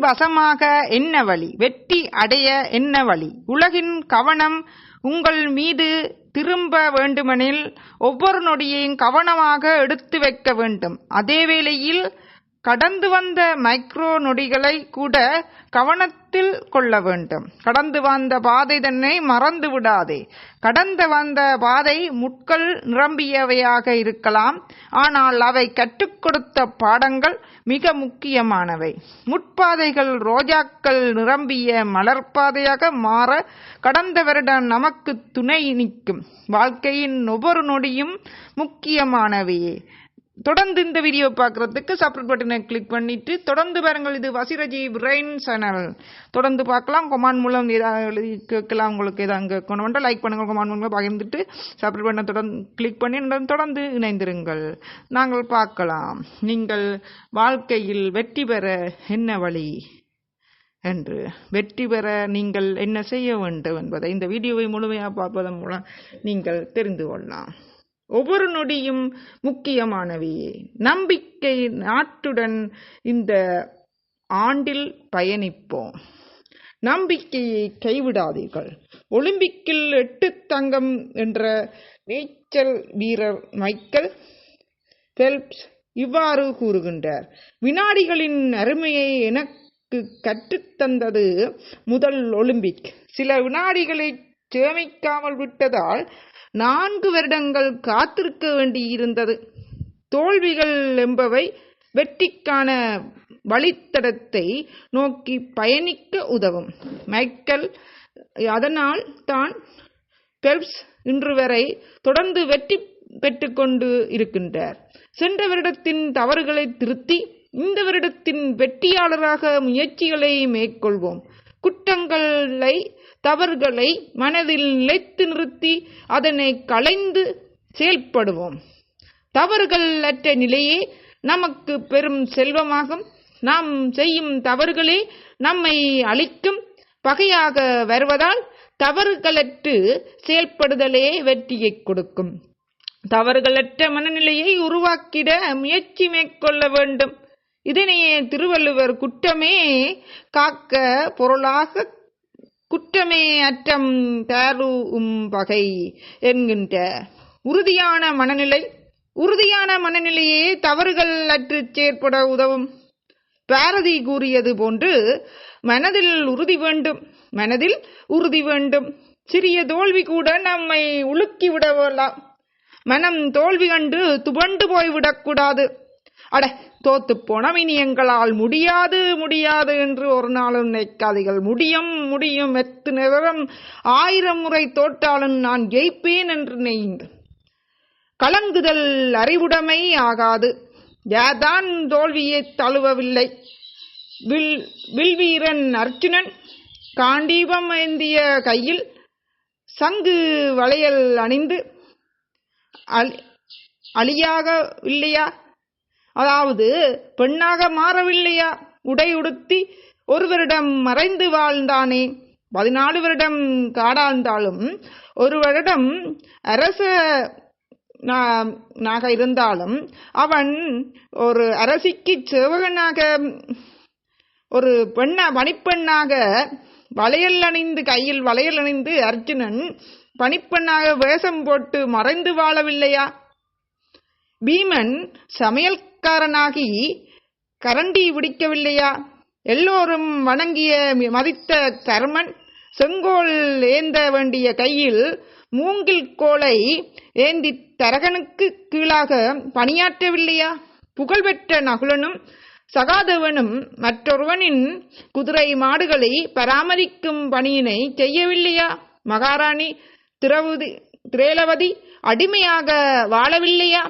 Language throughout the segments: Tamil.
வசமாக என்ன வழி? வெற்றி அடைய என்ன வழி? உலகின் கவனம் உங்கள் மீது திரும்ப வேண்டுமெனில் ஒவ்வொரு நொடியையும் கவனமாக எடுத்து வைக்க வேண்டும். அதே வேளையில் கடந்து வந்த மைக்ரோ நொடிகளை கூட கவனத்தில் கொள்ள வேண்டும். கடந்து வந்த பாதை தன்னை மறந்து விடாதே. கடந்து வந்த பாதை முட்கள் நிரம்பியவையாக இருக்கலாம். ஆனால் அவை கற்றுக் கொடுத்த பாடங்கள் மிக முக்கியமானவை. முட்பாதைகள் ரோஜாக்கள் நிரம்பிய மலர்பாதையாக மாற கடந்த வருடம் நமக்கு துணை நிற்கும். வாழ்க்கையின் ஒவ்வொரு நொடியும் முக்கியமானவையே. தொடர்ந்து இந்த வீடியோ பார்க்குறதுக்கு சப்ஸ்கிரைப் பட்டனை கிளிக் பண்ணிட்டு தொடர்ந்து பாருங்கள் இது வசிரஜி பிரெயின் சேனல் தொடர்ந்து பார்க்கலாம் கொமான் மூலம் ஏதாவது கேட்கலாம் உங்களுக்கு ஏதாவது கேட்கணும் லைக் பண்ணுங்கள் கொமான் மூலமாக பகிர்ந்துட்டு சப்ஸ்கிரைப் பட்டனை தொடர்ந்து கிளிக் பண்ணி தொடர்ந்து இணைந்திருங்கள். நாங்கள் பார்க்கலாம். நீங்கள் வாழ்க்கையில் வெற்றி பெற என்ன வழி என்று. வெற்றி பெற நீங்கள் என்ன செய்ய வேண்டும் என்பதை. இந்த வீடியோவை முழுமையாக பார்ப்பதன் மூலம் நீங்கள் தெரிந்து கொள்ளலாம். ஒவ்வொரு நொடியும் முக்கியமானவையே நம்பிக்கை நாட்டுடன் இந்த ஆண்டில் பயணிப்போம். நம்பிக்கையை கைவிடாதீர்கள். ஒலிம்பிக்கில் எட்டு தங்கம் என்ற நீச்சல் வீரர் மைக்கேல் பெல்ப்ஸ் இவ்வாறு கூறுகின்றார் வினாடிகளின் அருமையை எனக்கு கற்றுத்தந்தது முதல் ஒலிம்பிக். சில வினாடிகளை சேமிக்காமல் விட்டதால் நான்கு வருடங்கள் காத்திருக்க வேண்டியிருந்தது. தோல்விகள் என்பவை வெற்றிக்கான வழித்தடத்தை நோக்கி பயணிக்க உதவும். மைக்கேல் அதனால் தான் பெல்ப்ஸ் இன்று வரை தொடர்ந்து வெற்றி பெற்றுக்கொண்டு இருக்கின்றார். சென்ற வருடத்தின் தவறுகளை திருத்தி இந்த வருடத்தின் வெற்றியாளராக முயற்சிகளை மேற்கொள்வோம். குற்றங்களை தவறுகளை மனதில் நிலைத்து நிறுத்தி அதனை களைந்து செயல்படுவோம். தவறுகள் அற்ற நிலையே நமக்கு பெரும் செல்வமாகும். நாம் செய்யும் தவறுகளே நம்மை அழிக்கும். பகையாக வருவதால் தவறுகளற்று செயல்படுதலே வெற்றியை கொடுக்கும். தவறுகளற்ற மனநிலையை உருவாக்கிட முயற்சி மேற்கொள்ள வேண்டும். இதனையே திருவள்ளுவர் குற்றமே காக்க பொருளாக குற்றமே அற்றம் தாரும் பகை என்கின்ற உறுதியான மனநிலை உறுதியான மனநிலையே தவறுகள் அற்று செயற்பட உதவும். பாரதி கூறியது போன்று மனதில் உறுதி வேண்டும் மனதில் உறுதி வேண்டும். சிறிய தோல்வி கூட நம்மை உலுக்கி விடலாம் மனம் தோல்வி கண்டு துவண்டு போய்விடக்கூடாது. அட தோத்து போனவின் எங்களால் முடியாது முடியாது என்று ஒரு நாளும் நினைக்காதீர்கள். முடியும் முடியும் எத்து நிறம் ஆயிரம் முறை தோட்டாலும் நான் ஜெயிப்பேன் என்று நெய்ந்து. கலங்குதல் அறிவுடைமை ஆகாது. யாதான் தோல்வியை தழுவவில்லை. வில் வில்வீரன் அர்ஜுனன் காண்டீபம் ஏந்திய கையில் சங்கு வளையல் அணிந்து அழியாக இல்லையா அதாவது பெண்ணாக மாறவில்லையா? உடை உடுத்தி ஒரு வருடம் மறைந்து வாழ்ந்தானே. பதினாலு வருடம் காடாழ்ந்தாலும் ஒரு வருடம் அரச நாக இருந்தாலும் அவன் ஒரு அரசிக்கு சேவகனாக ஒரு பெண்ணா பணிப்பெண்ணாக வளையல் அணிந்து கையில் வளையல் அணிந்து அர்ஜுனன் பணிப்பெண்ணாக வேஷம் போட்டு மறைந்து வாழவில்லையா? பீமன் சமையல் சமையல்காரனாகி கரண்டி பிடிக்கவில்லையா எல்லோரும் வணங்கிய மதித்த தர்மன் செங்கோல் ஏந்த வேண்டிய கையில் மூங்கில் கோலை ஏந்தி தரகனுக்கு கீழாக பணியாற்றவில்லையா? புகழ்பெற்ற நகுலனும் சகாதேவனும் மற்றொருவனின் குதிரை மாடுகளை பராமரிக்கும் பணியினை செய்யவில்லையா? மகாராணி திரவுதி திரேலவதி அடிமையாக வாழவில்லையா?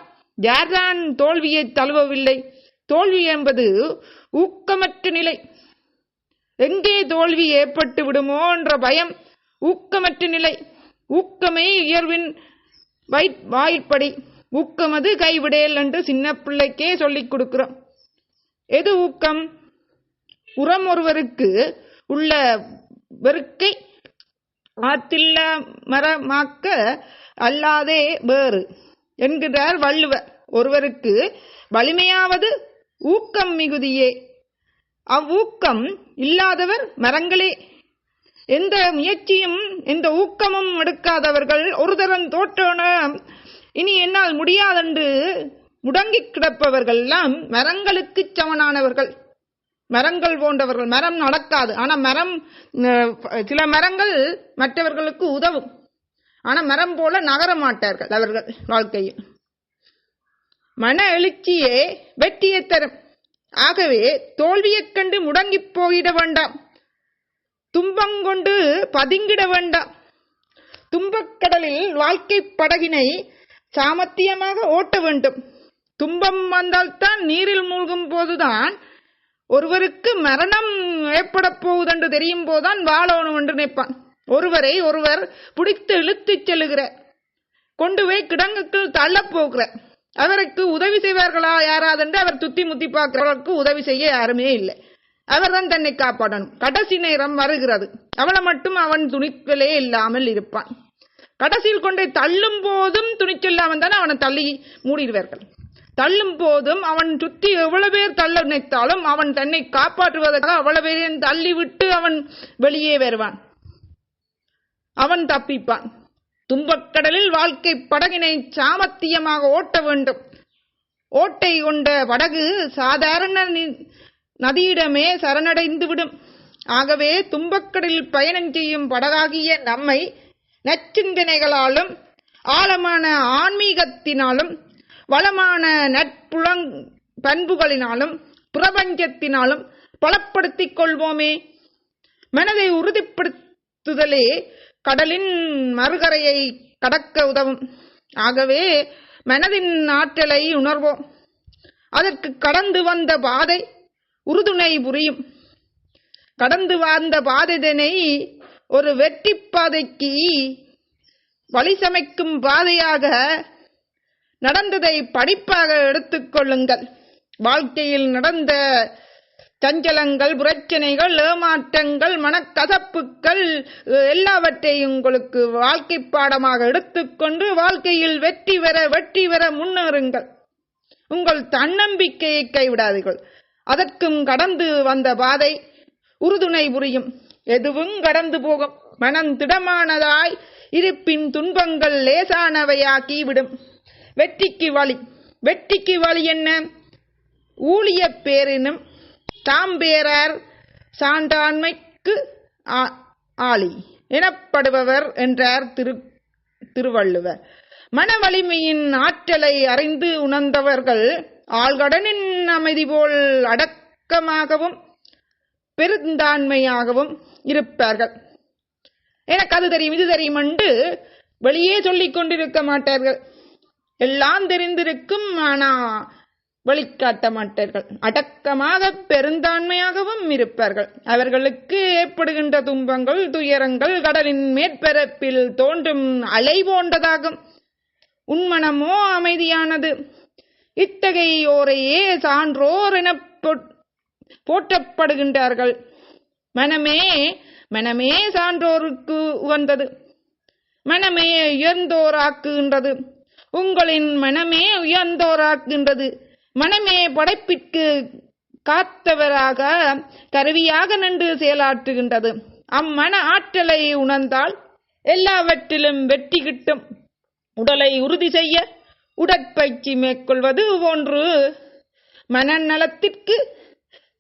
யார்தான் தோல்வியை தழுவவில்லை? தோல்வி என்பது ஊக்கமற்ற நிலை. எங்கே தோல்வி ஏற்பட்டு விடுமோ என்ற பயம் ஊக்கமற்ற நிலை. ஊக்கமே உயர்வின் வாயிற்படி. ஊக்கமது கைவிடேல் என்று சின்ன பிள்ளைக்கே சொல்லிக் கொடுக்கிறோம். எது ஊக்கம்? உரம் ஒருவருக்கு உள்ள வெறுக்கை ஆத்தில்ல மரமாக்க அல்லாதே வேறு. என்கிறார் வள்ளுவர். ஒருவருக்கு வலிமையாவது ஊக்கம் மிகுதியே. அவ்வூக்கம் இல்லாதவர் மரங்களே. எந்த முயற்சியும் எந்த ஊக்கமும் எடுக்காதவர்கள் ஒரு தரம் தோற்றோன. இனி என்னால் முடியாதென்று முடங்கி கிடப்பவர்கள் எல்லாம் மரங்களுக்கு சமனானவர்கள். மரங்கள் போன்றவர்கள். மரம் நடக்காது. ஆனால் மரம் சில மரங்கள் மற்றவர்களுக்கு உதவும். ஆனால் மரம் போல நகர மாட்டார்கள் அவர்கள் வாழ்க்கையில். மன எழுச்சியே வெற்றியை தரும். ஆகவே தோல்வியைக் கண்டு முடங்கிப் போயிட வேண்டாம். துன்பங்கொண்டு பதுங்கிட வேண்டாம். துன்பக்கடலில் வாழ்க்கை படகினை சாமர்த்தியமாக ஓட்ட வேண்டும். துன்பம் வந்தால்தான் நீரில் மூழ்கும் போதுதான் ஒருவருக்கு மரணம் ஏற்படப் போகுதென்று தெரியும் போதுதான் வாழணும் என்று நினைப்பான். ஒருவரை ஒருவர் பிடித்து இழுத்துச் செல்லுகிற கொண்டு போய் கிடங்குக்குள் தள்ளப் போகிற அவருக்கு உதவி செய்வார்களா யாராதென்று அவர் துத்தி முத்தி பார்க்கிறவர்களுக்கு உதவி செய்ய யாருமே இல்லை. அவர்தான் தன்னை காப்பாற்றணும். கடைசி நேரம் வருகிறது. அவளை மட்டும் அவன் துணிச்சலே இல்லாமல் இருப்பான். கடைசியில் கொண்டே தள்ளும் போதும் துணிச்சல் தானே அவனை தள்ளி மூடிடுவார்கள். தள்ளும் போதும் அவன் சுத்தி எவ்வளவு பேர் தள்ள நினைத்தாலும் அவன் தன்னை காப்பாற்றுவதற்காக அவ்வளவு பேரையும் தள்ளி விட்டு அவன் வெளியே வருவான். அவன் தப்பிப்பான். துன்பக்கடலில் வாழ்க்கை படகினை சாமர்த்தியமாக ஓட்ட வேண்டும். ஓட்டை கொண்ட படகு சாதாரண நி- நதியிடமே சரணடைந்துவிடும். ஆகவே துன்பக்கடலில் பயணம் செய்யும் படகாகிய நம்மை நச்சிந்தனைகளாலும் ஆழமான ஆன்மீகத்தினாலும் வளமான நட்புலங் பண்புகளினாலும் பிரபஞ்சத்தினாலும் பலப்படுத்திக் கொள்வோமே. மனதை உறுதிப்படுத்துதலே கடலின் மறுகரையை கடக்க உதவும். ஆகவே மனதின் ஆற்றலை உணர்வோம். அதற்கு கடந்து வந்த பாதை உறுதுணை புரியும். கடந்து வந்த பாதைதனை ஒரு வெற்றி பாதைக்கு வழி சமைக்கும் பாதையாக நடந்ததை படிப்பாக எடுத்துக்கொள்ளுங்கள் வாழ்க்கையில் நடந்த சஞ்சலங்கள் பிரச்சனைகள் ஏமாற்றங்கள் மனக்கசப்புக்கள் எல்லாவற்றையும் உங்களுக்கு வாழ்க்கை பாடமாக எடுத்துக்கொண்டு வாழ்க்கையில் வெற்றி பெற வெற்றி பெற முன்னேறுங்கள். உங்கள் தன்னம்பிக்கையை கைவிடாதீர்கள். அதற்கும் கடந்து வந்த பாதை உறுதுணை புரியும். எதுவும் கடந்து போகும். மனம் திடமானதாய் இருப்பின் துன்பங்கள் லேசானவையாக்கிவிடும் வெற்றிக்கு வழி. வெற்றிக்கு வழி என்ன? ஊழிய பேரினும் தாம்பேரார் சான்றாண்மைக்கு ஆ- ஆளி. எனப்படுபவர் என்றார் திரு திருவள்ளுவர். மன வலிமையின் ஆற்றலை அறிந்து உணர்ந்தவர்கள் ஆழ்கடனின் அமைதி போல் அடக்கமாகவும் பெருந்தாண்மையாகவும் இருப்பார்கள். எனக்கு அது தெரியும் இது தெரியும் என்று வெளியே சொல்லிக் கொண்டிருக்க மாட்டார்கள். எல்லாம் தெரிந்திருக்கும் ஆனா வெளிக்காட்ட மாட்டார்கள். அடக்கமாக பெருந்தாண்மையாகவும் இருப்பார்கள். அவர்களுக்கு ஏற்படுகின்ற துன்பங்கள் துயரங்கள் கடலின் மேற்பரப்பில் தோன்றும் அலை போன்றதாகும். உன்மனமோ அமைதியானது. இத்தகையோரையே சான்றோர் என போற்றப்படுகின்றார்கள். மனமே மனமே சான்றோருக்கு உகந்தது. மனமே உயர்ந்தோராக்குகின்றது. உங்களின் மனமே உயர்ந்தோராக்குகின்றது. மனமே படைப்பிற்கு காத்தவராக கருவியாக நின்று செயலாற்றுகின்றது. அம்மன ஆற்றலை உணர்ந்தால் எல்லாவற்றிலும் வெற்றி கிட்டும். உடலை உறுதி செய்ய உடற்பயிற்சி மேற்கொள்வது போன்று மனநலத்திற்கு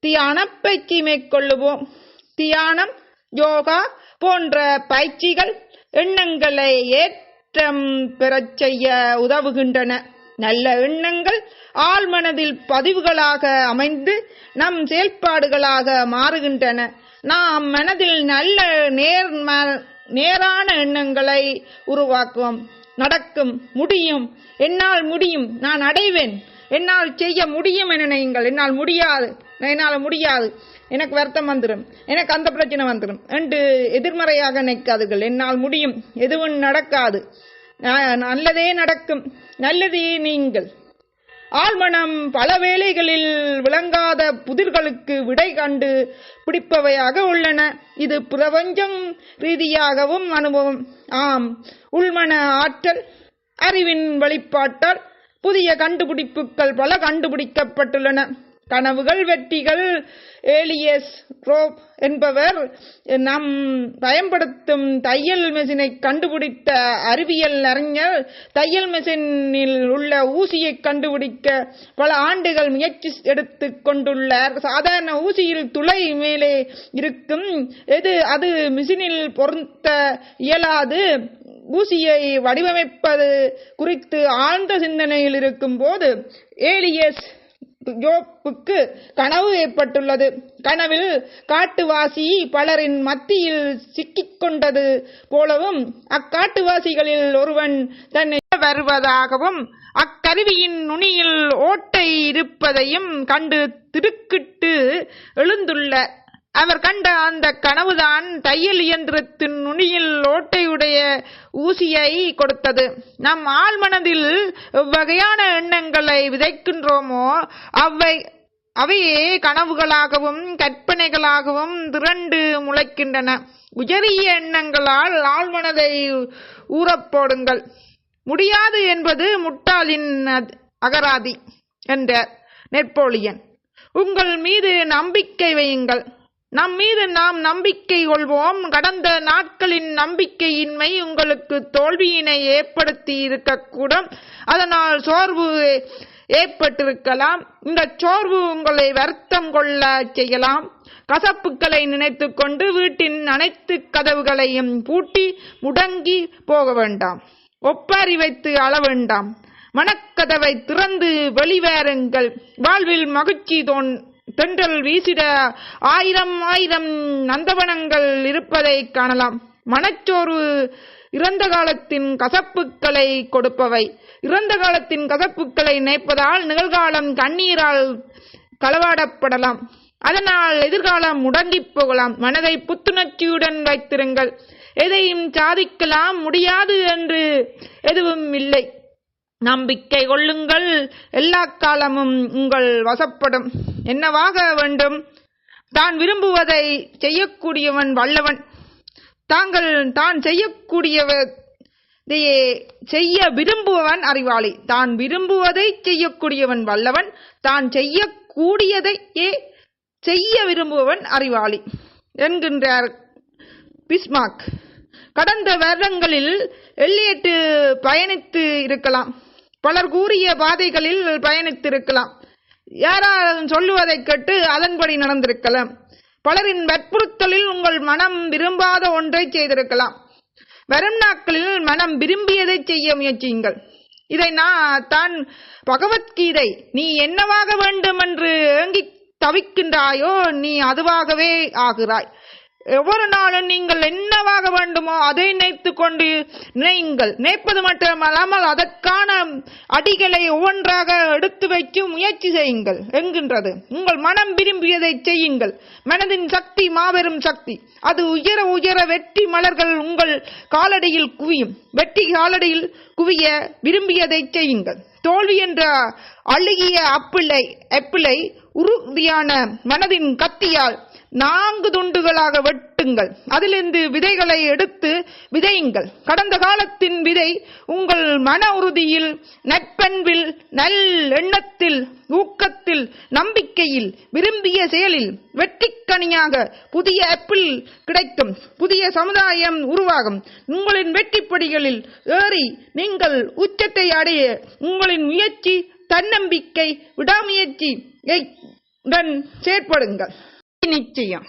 தியான பயிற்சி மேற்கொள்ளுவோம். தியானம் யோகா போன்ற பயிற்சிகள் எண்ணங்களை ஏற்றம் பெறச் செய்ய உதவுகின்றன. நல்ல எண்ணங்கள் ஆழ்மனதில் பதிவுகளாக அமைந்து நம் செயல்பாடுகளாக மாறுகின்றன. நாம் மனதில் நல்ல நேர் நேரான எண்ணங்களை உருவாக்குவோம். நடக்கும் முடியும். என்னால் முடியும். நான் அடைவேன். என்னால் செய்ய முடியும் என நீங்கள் என்னால் முடியாது. என்னால் முடியாது. எனக்கு வருத்தம் வந்துடும் எனக்கு அந்த பிரச்சனை வந்துடும் என்று எதிர்மறையாக நினைக்காதீர்கள். என்னால் முடியும். எதுவும் நடக்காது. நான் நல்லதே நடக்கும். நல்லதே நீங்கள். ஆழ்மனம் பல வேளைகளில் விளங்காத புதிர்களுக்கு விடை கண்டு பிடிப்பவையாக உள்ளன. இது பிரபஞ்சம் ரீதியாகவும் அனுபவம். ஆம் உள்மன ஆற்றல் அறிவின் வெளிப்பாட்டால் புதிய கண்டுபிடிப்புகள் பல கண்டுபிடிக்கப்பட்டுள்ளன. கனவுகள் வெற்றிகள் ஏலியஸ் ரோப் என்பவர் நாம் பயன்படுத்தும் தையல் மெஷினை கண்டுபிடித்த அறிவியல் அறிஞர். தையல் மெஷினில் உள்ள ஊசியை கண்டுபிடிக்க பல ஆண்டுகள் முயற்சி எடுத்து கொண்டுள்ளார். சாதாரண ஊசியில் துளை மேலே இருக்கும். எது அது மிஷினில் பொருத்த இயலாது. ஊசியை வடிவமைப்பது குறித்து ஆழ்ந்த சிந்தனையில் இருக்கும் போது ஏலியஸ் யோப்புக்கு கனவு ஏற்பட்டுள்ளது. கனவில் காட்டுவாசி பலரின் மத்தியில் சிக்கிக் கொண்டது போலவும் அக்காட்டுவாசிகளில் ஒருவன் தன்னை வருவதாகவும் அக்கருவியின் நுனியில் ஓட்டை இருப்பதையும் கண்டு திடுக்கிட்டு எழுந்துள்ள அவர் கண்ட அந்த கனவுதான் தையல் இயந்திரத்தின் நுனியில் ஓட்டையுடைய ஊசியை கொடுத்தது. நம் ஆழ்மனதில் எவ்வகையான எண்ணங்களை விதைக்கின்றோமோ அவை அவையே கனவுகளாகவும் கற்பனைகளாகவும் திரண்டு முளைக்கின்றன. உயரிய எண்ணங்களால் ஆழ்மனதை ஊறப்போடுங்கள் முடியாது என்பது முட்டாளின் அகராதி என்றார் நெப்போலியன். உங்கள் மீது நம்பிக்கை வையுங்கள். நம் மீது நாம் நம்பிக்கை கொள்வோம். கடந்த நாட்களின் நம்பிக்கையின்மை உங்களுக்கு தோல்வியினை ஏற்படுத்தி இருக்கக்கூடும். அதனால் சோர்வு ஏற்பட்டிருக்கலாம். இந்த சோர்வு உங்களை வருத்தம் கொள்ள செய்யலாம். கசப்புக்களை நினைத்து கொண்டு வீட்டின் அனைத்து கதவுகளையும் பூட்டி முடங்கி போக வேண்டாம். ஒப்பாரி வைத்து அள வேண்டாம். மனக்கதவை திறந்து வெளிவேறுங்கள் வாழ்வில் மகிழ்ச்சி தோன் தென்றல் வீசிட ஆயிரம் ஆயிரம் நந்தவனங்கள் இருப்பதை காணலாம். மனச்சோர்வு இறந்த காலத்தின் கசப்புக்களை கொடுப்பவை. இறந்த காலத்தின் கசப்புக்களை நினைப்பதால் நிகழ்காலம் கண்ணீரால் களவாடப்படலாம். அதனால் எதிர்காலம் முடங்கிப் போகலாம். மனதை புத்துணர்ச்சியுடன் வைத்திருங்கள். எதையும் சாதிக்கலாம். முடியாது என்று எதுவும் இல்லை. நம்பிக்கை கொள்ளுங்கள். எல்லா காலமும் உங்கள் வசப்படும். என்னவாக வேண்டும்? தான் விரும்புவதை செய்யக்கூடியவன் வல்லவன். தாங்கள் தான் செய்யக்கூடியவதையே செய்ய விரும்புவன் அறிவாளி. தான் விரும்புவதை செய்யக்கூடியவன் வல்லவன். தான் செய்யக்கூடியதையே செய்ய விரும்புவன் அறிவாளி. என்கின்றார் பிஸ்மாக். கடந்த வருடங்களில் எல்லியட்டு பயணித்து இருக்கலாம். பலர் கூறிய பாதைகளில் பயணித்திருக்கலாம். யாராலும் சொல்லுவதைக் கேட்டு அதன்படி நடந்திருக்கலாம். பலரின் வற்புறுத்தலில் உங்கள் மனம் விரும்பாத ஒன்றை செய்திருக்கலாம். வரும் நாட்களில் மனம் விரும்பியதை செய்ய முயற்சியுங்கள். இதை நான் தான் பகவத்கீதை நீ என்னவாக வேண்டும் என்று ஏங்கித் தவிக்கின்றாயோ நீ அதுவாகவே ஆகிறாய். ஒவ்வொரு நாளும் நீங்கள் என்னவாக வேண்டுமோ அதை நினைத்து கொண்டு நினையுங்கள். நினைப்பது மட்டுமல்லாமல் அதற்கான அடிகளை ஒவ்வொன்றாக எடுத்து வைத்து முயற்சி செய்யுங்கள் என்கின்றது. உங்கள் மனம் விரும்பியதை செய்யுங்கள். மனதின் சக்தி மாபெரும் சக்தி. அது உயர உயர வெற்றி மலர்கள் உங்கள் காலடியில் குவியும். வெற்றி காலடியில் குவிய விரும்பியதை செய்யுங்கள். தோல்வி என்ற அழுகிய அப்பிளை எப்பிளை உறுதியான மனதின் கத்தியால் நான்கு துண்டுகளாக வெட்டுங்கள். அதிலிருந்து விதைகளை எடுத்து விதையுங்கள். கடந்த காலத்தின் விதை உங்கள் மன உறுதியில் நற்பண்பில் நல் எண்ணத்தில் ஊக்கத்தில் நம்பிக்கையில் விரும்பிய செயலில் வெற்றிக்கனியாக புதிய ஆப்பிள் கிடைக்கும். புதிய சமுதாயம் உருவாகும். உங்களின் வெற்றிப்படிகளில் ஏறி நீங்கள் உச்சத்தை அடைய உங்களின் முயற்சி தன்னம்பிக்கை விடாமுயற்சி செயற்படுங்கள். நிச்சயம்.